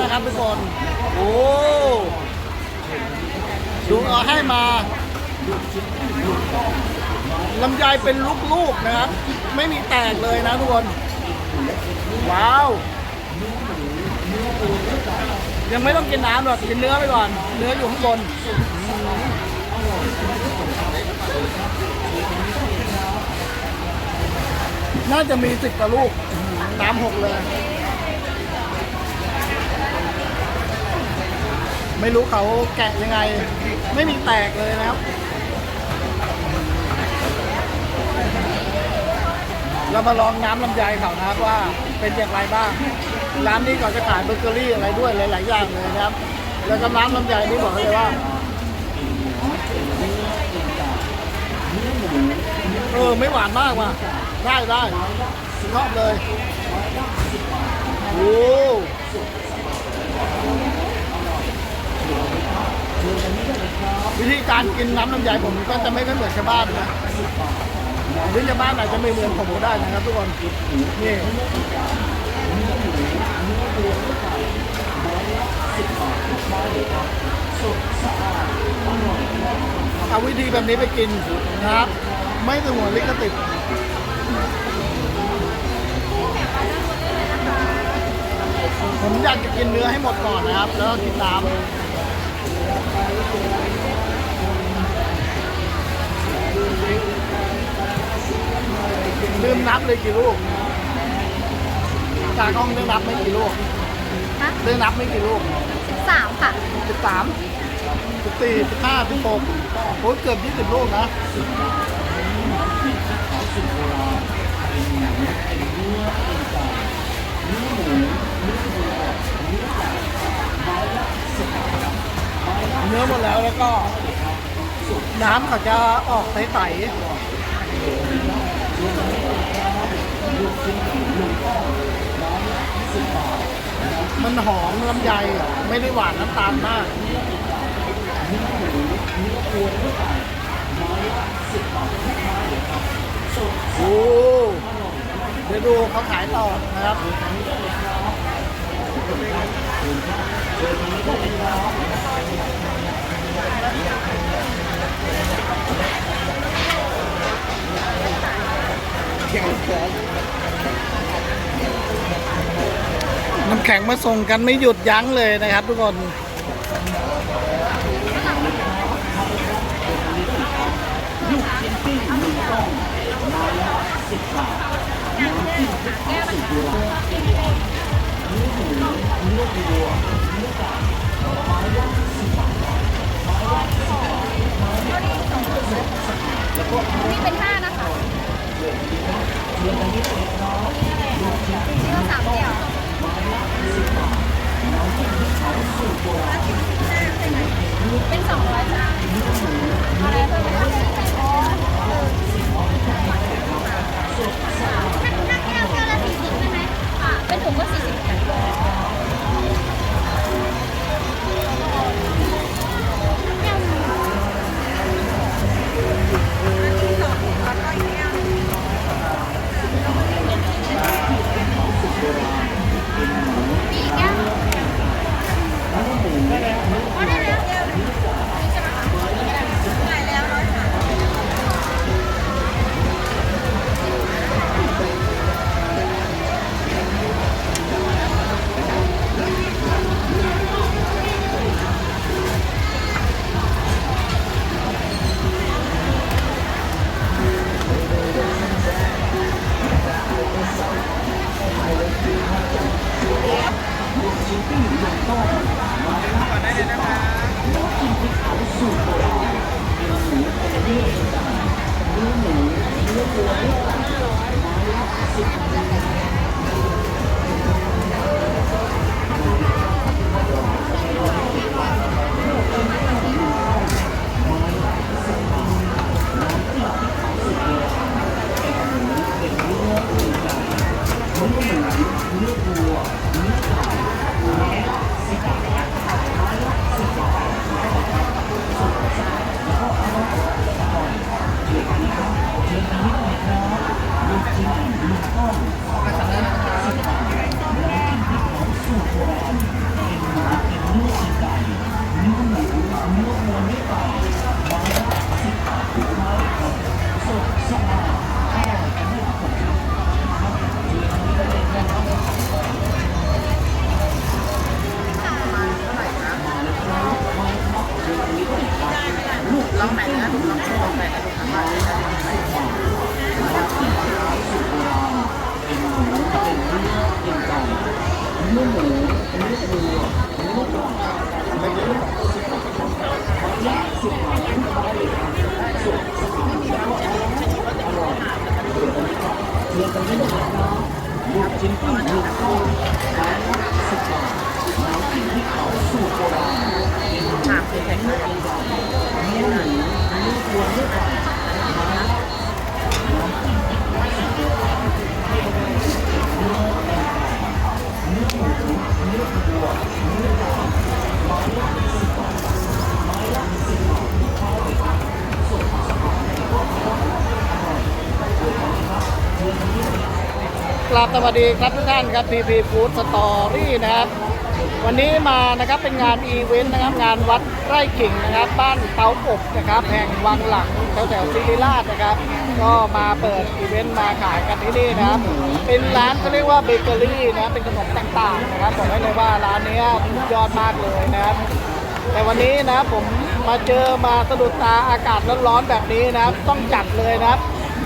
นะครับทุกคน โอ้ดูเอาให้มาลำไยเป็นลูกๆนะครับ ไม่มีแตกเลยนะทุกคน ว้าว ยังไม่ต้องกินน้ำหรอกกินเนื้อไปก่อน เนื้ออยู่ข้างบนน่าจะมีสิบกว่าลูกน้ำหกเลย ไม่รู้เขาแกะยังไง ไม่มีแตกเลยนะครับ เรามาลองน้ำลำไยเขานะครับว่าเป็นอย่างไรบ้าง ร้านนี้ก่อนจะขายเบเกอรี่อะไรด้วยหลาย ๆ อย่างเลยนะครับ แล้วก็น้ำลำไยนี่บอกเลยว่าเออไม่หวานมากว่ะ ได้ได้ชอบเลยโอ้ วิธีการกินน้ำลำไยผมก็จะไม่เหมือนชาวบ้านนะหรือชาวบ้านอาจจะไม่เหมือนผมก็ได้นะครับ ทุกคนนี่เอาวิธีแบบนี้ไปกินนะครับ ไม่สงวนลิขสิทธิ์ผมอยากจะกินเนื้อให้หมดก่อนนะครับ แล้วก็กินน้ำ ลืมนับเลยกี่ลูกจากกล้องเรื่องนับไม่กี่ลูกฮะเรื่องนับไม่กี่ลูกสามค่ะสิบสามสิบสี่สิบห้าสิบหกโอ้ยเกือบยี่สิบลูกนะเนื้อหมดแล้วแล้วก็ น้ำเขาจะออกใสๆมันหอมลำไยอะไม่ได้หวานน้ำตาลมากโอ้เดี๋ยวดูเขาขายต่อนะครับน้ แข็งมาส่งกันไม่หยุดยั้งเลยนะครับทุกคนแก้ปัญหา เชิ้นปิ้งลูกกุ้งร้านละสิบบาทน้ำจิ้มที่เขาสูตรโบราณเป็นหากเป็นแตงโมเองเนื้อหนังเนื้อวัวเนื้อก่เนื้อหมูเนื้อวัว ราบสวัสดีครับทุกท่านครับ PP Food Story นะครับ วันนี้มานะครับเป็นงานอีเวนต์นะครับ งานวัดไร่กิ่งนะครับ บ้านเตาอบนะครับ แห่งวังหลังแถวแถวศิริราชนะครับ ก็มาเปิดอีเวนต์มาขายกันที่นี่นะครับ เป็นร้านเขาเรียกว่าเบเกอรี่นะเป็นขนมต่างๆนะครับบอกได้เลยว่าร้านนี้ยอดมากเลยนะครับแต่วันนี้นะผมมาเจอมาสะดุดตาอากาศร้อนๆแบบนี้นะครับ ต้องจัดเลยนะครับ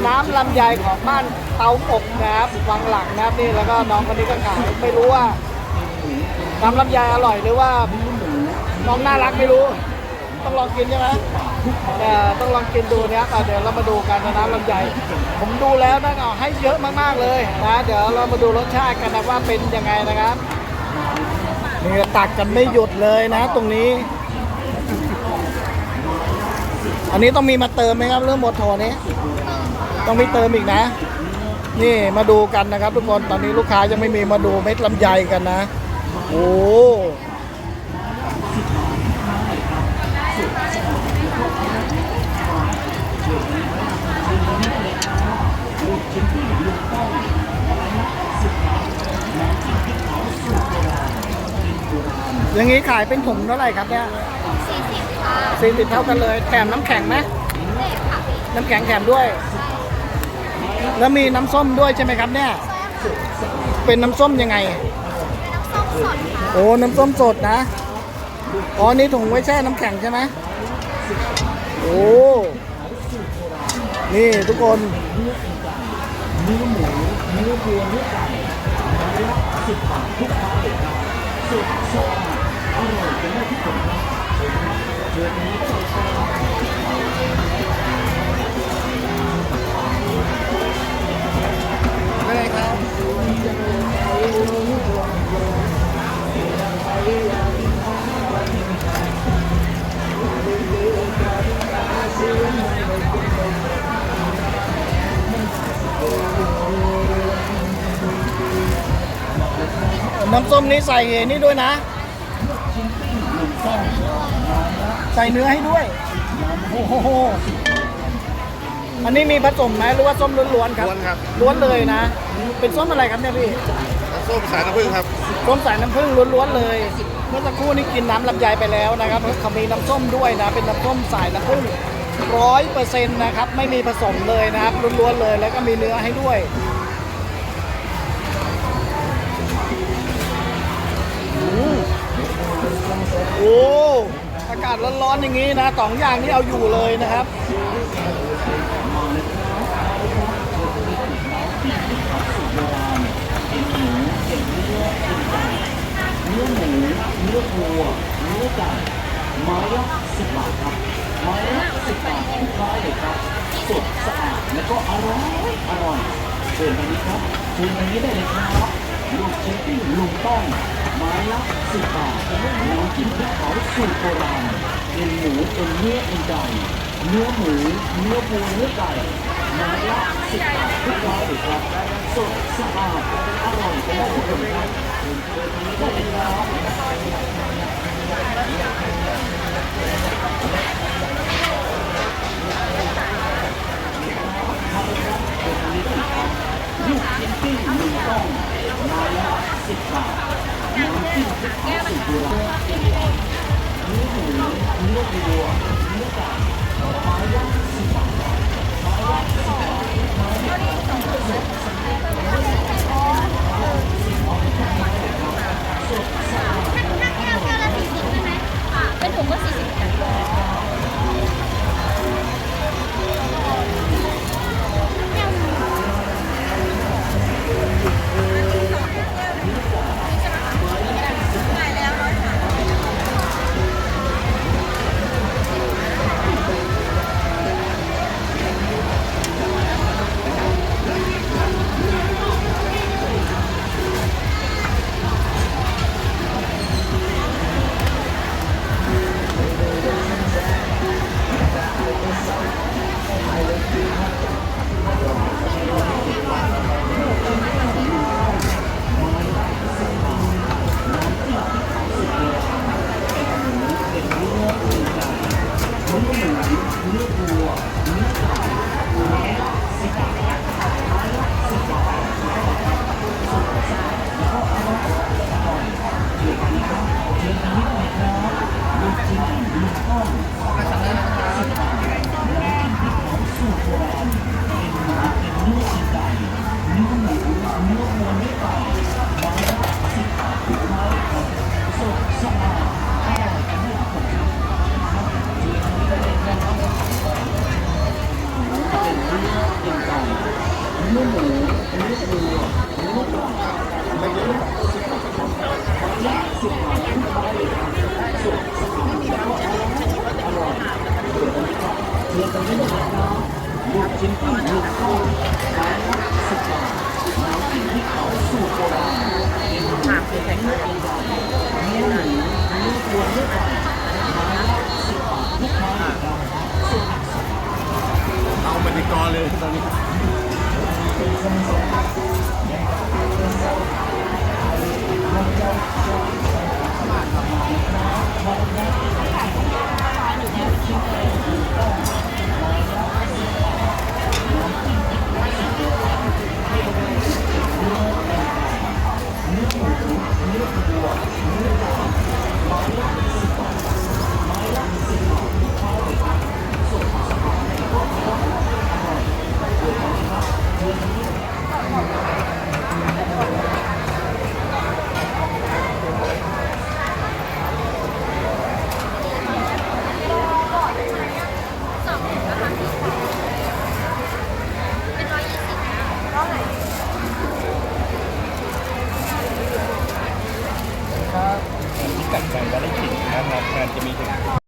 น้ำลำไยของบ้านเตาอบนะครับวังหลังนะครับนี่แล้วก็น้องคนนี้ก็ขายไม่รู้ว่า น้ำลำไยอร่อยหรือว่า น้องน่ารักไม่รู้ ต้องลองกินใช่ไหมเอ่ต้องลองกินดูนะครับอะเดี๋ยวเรามาดูกันนะน้ำลำไยผมดูแล้วนะเอาให้เยอะมากๆเลยนะเดี๋ยวเรามาดูรสชาติกันนะว่าเป็นยังไงนะครับนี่ตักกันไม่หยุดเลยนะ ตรงนี้ อันนี้ต้องมีมาเติมไหมครับเรื่องหมดโทนี้ ต้องมีเติมอีกนะ นี่มาดูกันนะครับทุกคนตอนนี้ลูกค้ายังไม่มีมาดูเม็ดลำไยกันนะ โอ้อย่างนี้ขายเป็นถุงเท่าไหร่ครับเนี่ย40ค่ะสี่สิบเท่ากันเลย แถมน้ำแข็งไหมเด็กค่ะน้ำแข็งแถมด้วย แล้วมีน้ำส้มด้วยใช่ไหมครับเนี่ยเป็นน้ำส้มยังไงน้ำส้มสดค่ะโอ้ น้ำส้มสดนะ อ๋อ นี่ถุงไว้แช่น้ำแข็งใช่ไหมโอ้ นี่ทุกคน อะไรครับน้ำส้มนี้ใส่นี่ด้วยนะ ใส่เนื้อให้ด้วย โอ้โห อันนี้มีผสมไหมหรือว่าส้มล้วนๆครับล้วนครับ ล้วนเลยนะ เป็นส้มอะไรครับเนี่ยพี่ส้มสายน้ำผึ้งครับส้มสายน้ำผึ้งล้วนๆเลย เมื่อสักครู่นี้กินน้ำลำไยไปแล้วนะครับเขามีน้ำส้มด้วยนะ เป็นน้ำส้มสายน้ำผึ้งร้อยเปอร์เซ็นต์นะครับ ไม่มีผสมเลยนะครับล้วนๆเลย แล้วก็มีเนื้อให้ด้วยอืมโอ้อากาศร้อนๆอย่างนี้นะสองอย่างนี้เอาอยู่เลยนะครับ เนื้อหมูเนื้อวัวเนื้อไก่ไม้ละสิบบาทครับไม้ละสิบบาททุกไม้เลยครับสดสะอาดและก็อร่อยอร่อยเชิญทานี้ครับเชิญทานี้ได้เลยครับลูกชิ้นปิ้งลุงต้องไม้ละสิบบาทน้ำจิ้มพริกเผาสูตรโบราณเอ็นหมูเอ็นเนื้อเอ็นไก่เนื้อหมูเนื้อวัวเนื้อไก่ไม้ละสิบบาททุกไม้เลยครับสดสะอาดอร่อยกันได้ทุกคนครับเชิญทางนี้ได้เลยครับ ลูกชิ้นปิ้งหนึ่งต้องไม้ละสิบบาทน้ำจิ้มพริกเผาสูตรโบราณเนื้อหมูเนื้อวัวเนื้อไก่ไม้ละสิบบาทไม้ละสิบบาทไม้ละสองสดสะอาดถ้าแก้วแก้วละ40ใช่ไหมค่ะเป็นถุงก็40ค่ะ ลูกชิ้นปิ้งลูกทอดไม้ละสิบบาทน้ำจิ้มพริกเผาสูตรโบราณเอ็นหมูเอ็นไก่เนื้อหมูเนื้อวัวเนื้อก่ไม้ละสิบบาททุกไม้เลยครับสดเอาปฏิกรเลยตอนนี้